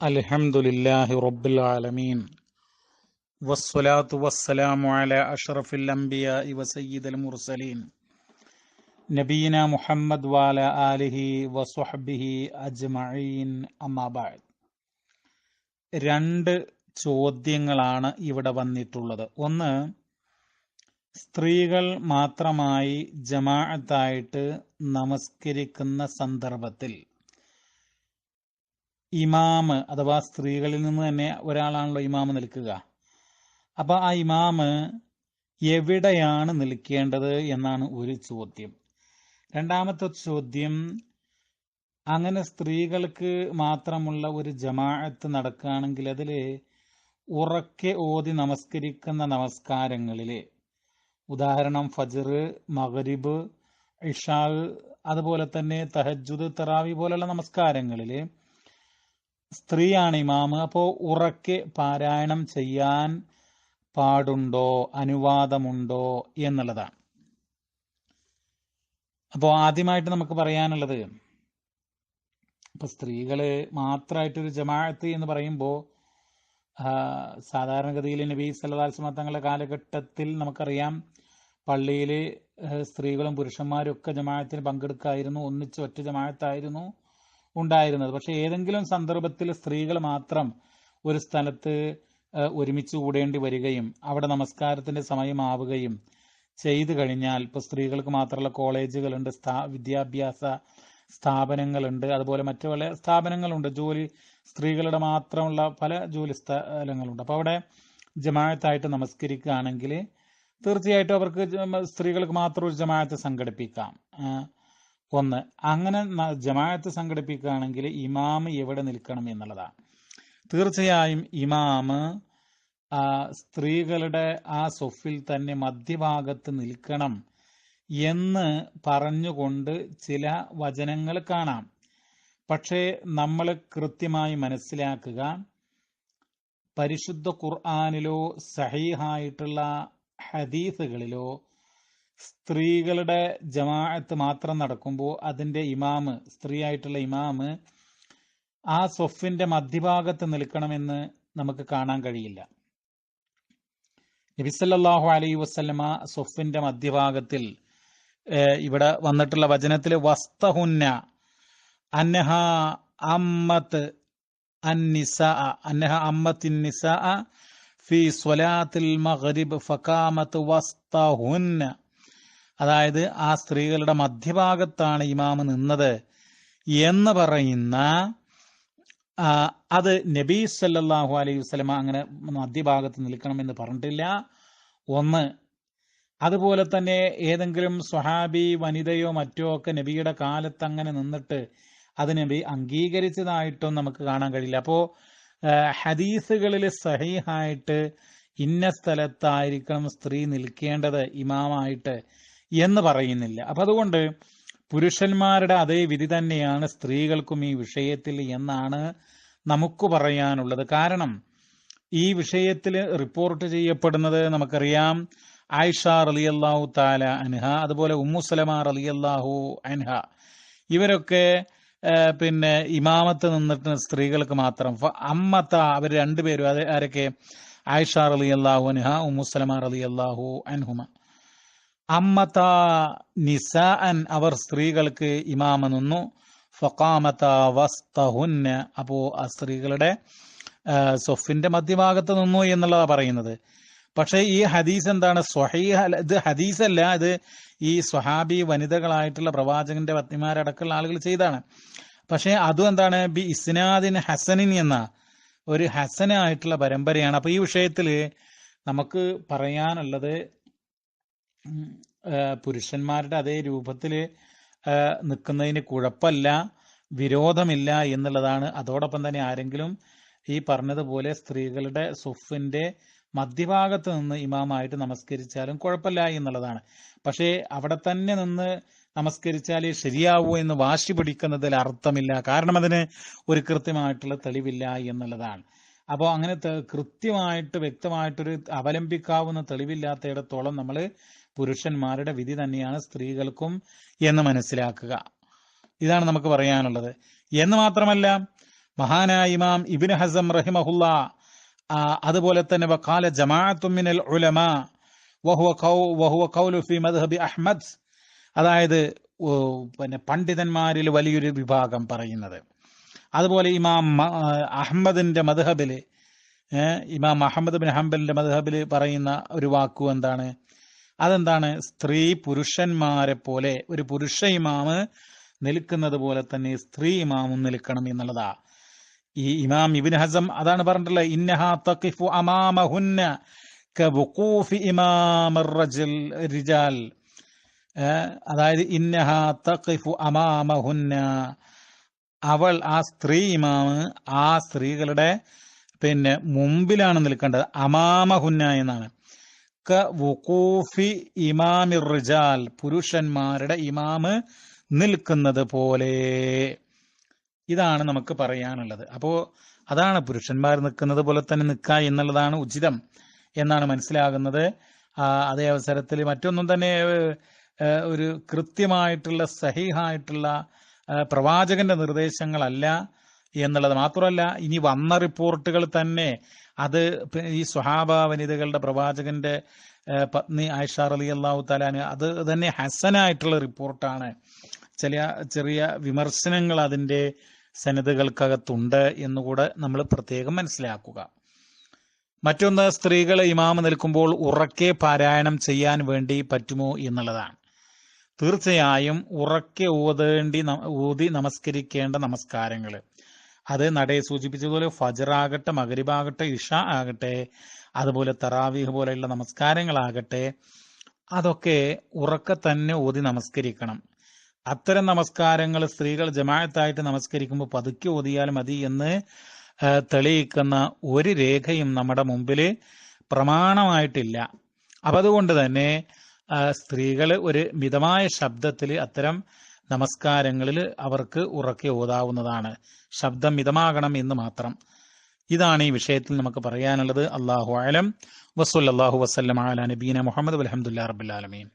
الحمد لله رب العالمين والصلاة والسلام على أشرف الأنبياء وسيد المرسلين نبينا محمد وعلى آله وصحبه أجمعين أما بعد രണ്ട് ചോദ്യങ്ങളാണ് ഇവിടെ വന്നിട്ടുള്ളത് ഒന്ന് സ്ത്രീകൾ മാത്രമായി ജമാഅത്തായിട്ട് നമസ്കരിക്കുന്ന സന്ദർഭത്തിൽ ഇമാമ് അഥവാ സ്ത്രീകളിൽ നിന്ന് തന്നെ ഒരാളാണല്ലോ ഇമാമ് നിൽക്കുക. അപ്പൊ ആ ഇമാമ് എവിടെയാണ് നിൽക്കേണ്ടത് എന്നാണ് ഒരു ചോദ്യം. രണ്ടാമത്തെ ചോദ്യം അങ്ങനെ സ്ത്രീകൾക്ക് മാത്രമുള്ള ഒരു ജമാഅത്ത് നടക്കുകയാണെങ്കിൽ അതിൽ ഉറക്കെ ഓതി നമസ്കരിക്കുന്ന നമസ്കാരങ്ങളിൽ ഉദാഹരണം ഫജർ മഗ്രിബ് ഇഷാ അതുപോലെ തന്നെ തഹജുദ് തറാവി പോലുള്ള നമസ്കാരങ്ങളിൽ സ്ത്രീയാണ് ഇമാമ്. അപ്പോ ഉറക്കെ പാരായണം ചെയ്യാൻ പാടുണ്ടോ? അനുവാദമുണ്ടോ? എന്നുള്ളതാണ്. അപ്പോ ആദ്യമായിട്ട് നമുക്ക് പറയാനുള്ളത് ഇപ്പൊ സ്ത്രീകൾ മാത്രമായിട്ടൊരു ജമാഅത്ത് എന്ന് പറയുമ്പോ സാധാരണഗതിയിൽ നബി സല്ലാസ്മ തങ്ങളുടെ കാലഘട്ടത്തിൽ നമുക്കറിയാം പള്ളിയിൽ സ്ത്രീകളും പുരുഷന്മാരും ഒക്കെ ജമാഅത്തിന് പങ്കെടുക്കായിരുന്നു. ഒന്നിച്ച് ഒറ്റ ജമാഅത്തായിരുന്നു. ഉണ്ടായിരുന്നത്. പക്ഷെ ഏതെങ്കിലും സന്ദർഭത്തിൽ സ്ത്രീകൾ മാത്രം ഒരു സ്ഥലത്ത് ഒരുമിച്ച് കൂടേണ്ടി വരികയും അവിടെ നമസ്കാരത്തിന്റെ സമയമാവുകയും ചെയ്തു കഴിഞ്ഞാൽ ഇപ്പൊ സ്ത്രീകൾക്ക് മാത്രമുള്ള കോളേജുകളുണ്ട് സ്ഥാ വിദ്യാഭ്യാസ സ്ഥാപനങ്ങളുണ്ട് അതുപോലെ മറ്റു പല സ്ഥാപനങ്ങളുണ്ട്. ജോലി സ്ത്രീകളുടെ മാത്രമുള്ള പല ജോലി സ്ഥലങ്ങളുണ്ട്. അപ്പോൾ അവിടെ ജമാഅത്തായിട്ട് നമസ്കരിക്കുകയാണെങ്കിൽ തീർച്ചയായിട്ടും അവർക്ക് സ്ത്രീകൾക്ക് മാത്രം ഒരു ജമാഅത്ത് സംഘടിപ്പിക്കാം. ഒന്ന് അങ്ങനെ ജമാഅത്ത് സംഘടിപ്പിക്കുകയാണെങ്കിൽ ഇമാമ് എവിടെ നിൽക്കണം എന്നുള്ളതാണ്. തീർച്ചയായും ഇമാമ് സ്ത്രീകളുടെ ആ സൊഫിൽ തന്നെ മധ്യഭാഗത്ത് നിൽക്കണം എന്ന് പറഞ്ഞുകൊണ്ട് ചില വചനങ്ങൾ കാണാം. പക്ഷേ നമ്മൾ കൃത്യമായി മനസ്സിലാക്കുക പരിശുദ്ധ ഖുർആാനിലോ സഹീഹായിട്ടുള്ള ഹദീസുകളിലോ സ്ത്രീകളുടെ ജമാഅത്ത് മാത്രം നടക്കുമ്പോൾ അതിന്റെ ഇമാമ് സ്ത്രീയായിട്ടുള്ള ഇമാമ് ആ സൊഫിന്റെ മധ്യഭാഗത്ത് നിൽക്കണമെന്ന് നമുക്ക് കാണാൻ കഴിയില്ല. നബിസല്ലാഹു അലൈ വസ്ലമ സൊഫിന്റെ മധ്യഭാഗത്തിൽ ഇവിടെ വന്നിട്ടുള്ള വചനത്തിൽ വസ്തഹുന്ന അന്നഹ അമ്മത്ത് അന്നിസ അന്നഹ അമ്മത്തിൻ നിസ ഫി സ്വലാത്തിൽ മഗ്രിബ് ഫക്കാമത്ത് വസ്തഹുന്ന അതായത് ആ സ്ത്രീകളുടെ മധ്യഭാഗത്താണ് ഇമാമ് നിന്നത് എന്ന് പറയുന്ന അത് നബി സല്ലാഹു അലൈഹി വസ്ലമ അങ്ങനെ മധ്യഭാഗത്ത് നിൽക്കണം എന്ന് പറഞ്ഞിട്ടില്ല. ഒന്ന് അതുപോലെ തന്നെ ഏതെങ്കിലും സ്വഹാബി വനിതയോ മറ്റോ ഒക്കെ നബിയുടെ കാലത്ത് അങ്ങനെ നിന്നിട്ട് അത് നബി അംഗീകരിച്ചതായിട്ടും നമുക്ക് കാണാൻ കഴിയില്ല. അപ്പോ ഹദീസുകളിൽ സഹിഹായിട്ട് ഇന്ന സ്ഥലത്തായിരിക്കണം സ്ത്രീ നിൽക്കേണ്ടത് ഇമാമായിട്ട്. എന്ന് പറയുന്നില്ല. അപ്പൊ അതുകൊണ്ട് പുരുഷന്മാരുടെ അതേ വിധി തന്നെയാണ് സ്ത്രീകൾക്കും ഈ വിഷയത്തിൽ എന്നാണ് നമുക്ക് പറയാനുള്ളത്. കാരണം ഈ വിഷയത്തിൽ റിപ്പോർട്ട് ചെയ്യപ്പെടുന്നത് നമുക്കറിയാം. ആയിഷ റലിയല്ലാഹു താല അൻഹ അതുപോലെ ഉമ്മുസലമ റലിയല്ലാഹു അൻഹ. ഇവരൊക്കെ പിന്നെ ഇമാമത്ത് നിന്നിട്ട് സ്ത്രീകൾക്ക് മാത്രം. അമ്മത്ത അവർ രണ്ടുപേരും അത് ആരൊക്കെ? ആയിഷ റലിയല്ലാഹു അൻഹ ഉമ്മുസലമ റലിയല്ലാഹു അൻഹുമ. അമ്മത്ത നിസാഅൻ അവർ സ്ത്രീകൾക്ക് ഇമാമ നിന്നു. ഫക്കാമത്ത വസ്തഹുന്ന അപ്പോ ആ സ്ത്രീകളുടെ സൊഫിന്റെ മധ്യഭാഗത്ത് നിന്നു എന്നുള്ളതാണ് പറയുന്നത്. പക്ഷെ ഈ ഹദീസ് എന്താണ്? സ്വഹീഹ ഇത് ഹദീസല്ല ഇത് ഈ സ്വഹാബി വനിതകളായിട്ടുള്ള പ്രവാചകന്റെ പത്നിമാരടക്കമുള്ള ആളുകൾ ചെയ്താണ് പക്ഷെ അതും എന്താണ് ബി ഇസ്നാദിൻ ഹസനിൻ എന്ന ഒരു ഹസനായിട്ടുള്ള പരമ്പരയാണ്. അപ്പൊ ഈ വിഷയത്തിൽ നമുക്ക് പറയാനുള്ളത് പുരുഷന്മാരുടെ അതേ രൂപത്തിൽ നിൽക്കുന്നതിന് കുഴപ്പമില്ല വിരോധമില്ല എന്നുള്ളതാണ്. അതോടൊപ്പം തന്നെ ആരെങ്കിലും ഈ പറഞ്ഞതുപോലെ സ്ത്രീകളുടെ സുഫിന്റെ മധ്യഭാഗത്ത് നിന്ന് ഇമാമായിട്ട് നമസ്കരിച്ചാലും കുഴപ്പമില്ല എന്നുള്ളതാണ്. പക്ഷേ അവിടെ തന്നെ നിന്ന് നമസ്കരിച്ചാൽ ശരിയാവൂ എന്ന് വാശി പിടിക്കുന്നതിൽ അർത്ഥമില്ല. കാരണം അതിന് ഒരു കൃത്യമായിട്ടുള്ള തെളിവില്ല എന്നുള്ളതാണ്. അപ്പോൾ അങ്ങനെ കൃത്യമായിട്ട് വ്യക്തമായിട്ടൊരു അവലംബിക്കാവുന്ന തെളിവില്ലാത്തയിടത്തോളം നമ്മൾ പുരുഷന്മാരുടെ വിധി തന്നെയാണ് സ്ത്രീകൾക്കും എന്ന് മനസ്സിലാക്കുക. ഇതാണ് നമുക്ക് പറയാനുള്ളത്. എന്ന് മാത്രമല്ല മഹാനായ ഇമാം ഇബിൻ ഹസം റഹിമഹുല്ല അതുപോലെ തന്നെ വഖാല ജമാഅത്തുമിനൽ ഉലമ വഹുവ ഖൗ വഹുവ ഫി മദ്ഹബി അഹ്മദ് അതായത് പിന്നെ പണ്ഡിതന്മാരിൽ വലിയൊരു വിഭാഗം പറയുന്നത്. അതുപോലെ ഇമാം അഹമ്മദിന്റെ മദ്ഹബിൽ ഇമാം അഹമ്മദ് ബിൻ ഹംബലിന്റെ മദ്ഹബിൽ പറയുന്ന ഒരു വാക്കു എന്താണ്? അതെന്താണ്? സ്ത്രീ പുരുഷന്മാരെ പോലെ ഒരു പുരുഷ ഇമാമ് നിൽക്കുന്നത് പോലെ തന്നെ സ്ത്രീ ഇമാമും നിൽക്കണം എന്നുള്ളതാ. ഈ ഇമാം ഇബിൻ ഹസം അതാണ് പറഞ്ഞിട്ടുള്ളത് ഇന്നഹാ തഖിഫു അമാമഹുന്ന അതായത് ഇന്നഹാ തഖിഫു അമാമഹുന്ന അവൾ ആ സ്ത്രീ ഇമാമ് ആ സ്ത്രീകളുടെ പിന്നെ മുമ്പിലാണ് നിൽക്കേണ്ടത്. അമാമഹുന്ന എന്നാണ്. ക വുഖൂഫി ഇമാമി റിജാൽ പുരുഷന്മാരുടെ ഇമാമ് നിൽക്കുന്നത് പോലെ. ഇതാണ് നമുക്ക് പറയാനുള്ളത്. അപ്പോ അതാണ് പുരുഷന്മാർ നിൽക്കുന്നത് പോലെ തന്നെ നിൽക്കുക എന്നുള്ളതാണ് ഉചിതം എന്നാണ് മനസ്സിലാകുന്നത്. അതേ അവസരത്തിൽ മറ്റൊന്നും തന്നെ ഒരു കൃത്യമായിട്ടുള്ള സഹിഹായിട്ടുള്ള പ്രവാചകന്റെ നിർദ്ദേശങ്ങളല്ല എന്നുള്ളത് മാത്രമല്ല ഇനി വന്ന റിപ്പോർട്ടുകൾ തന്നെ അത് ഈ സ്വഹാബ വനിതകളുടെ പ്രവാചകന്റെ പത്നി ആയിഷ അലി അള്ളാഹു തലാന് അത് തന്നെ ഹസനായിട്ടുള്ള റിപ്പോർട്ടാണ്. ചില ചെറിയ വിമർശനങ്ങൾ അതിന്റെ സന്നദ്ധകൾക്കകത്തുണ്ട് എന്നുകൂടെ നമ്മൾ പ്രത്യേകം മനസ്സിലാക്കുക. മറ്റൊന്ന് സ്ത്രീകളെ ഇമാമ നിൽക്കുമ്പോൾ ഉറക്കെ പാരായണം ചെയ്യാൻ വേണ്ടി പറ്റുമോ എന്നുള്ളതാണ്. തീർച്ചയായും ഉറക്കെ ഊതേണ്ടി ഊതി നമസ്കരിക്കേണ്ട നമസ്കാരങ്ങൾ അത് നടയെ സൂചിപ്പിച്ചതുപോലെ ഫജറാകട്ടെ മകരിബാകട്ടെ ഇഷ ആകട്ടെ അതുപോലെ തറാവീഹ് പോലെയുള്ള നമസ്കാരങ്ങളാകട്ടെ അതൊക്കെ ഉറക്കെ തന്നെ ഓതി നമസ്കരിക്കണം. അത്തരം നമസ്കാരങ്ങൾ സ്ത്രീകൾ ജമാഅത്തായിട്ട് നമസ്കരിക്കുമ്പോൾ പതുക്കെ ഓതിയാൽ മതി എന്ന് തെളിയിക്കുന്ന ഒരു രേഖയും നമ്മുടെ മുമ്പിൽ പ്രമാണമായിട്ടില്ല. അപ്പൊ അതുകൊണ്ട് തന്നെ സ്ത്രീകൾ ഒരു മിതമായ ശബ്ദത്തിൽ അത്തരം നമസ്കാരങ്ങളിൽ അവർക്ക് ഉറക്കി ഓതാവുന്നതാണ്. ശബ്ദം മിതമാകണം എന്ന് മാത്രം. ഇതാണ് ഈ വിഷയത്തിൽ നമുക്ക് പറയാനുള്ളത്. അള്ളാഹു ആലം വസുല്ലാഹു വസ്ലം ആല നബീന മുഹമ്മദ് അലഹമുല്ലാ റബുലാലമീൻ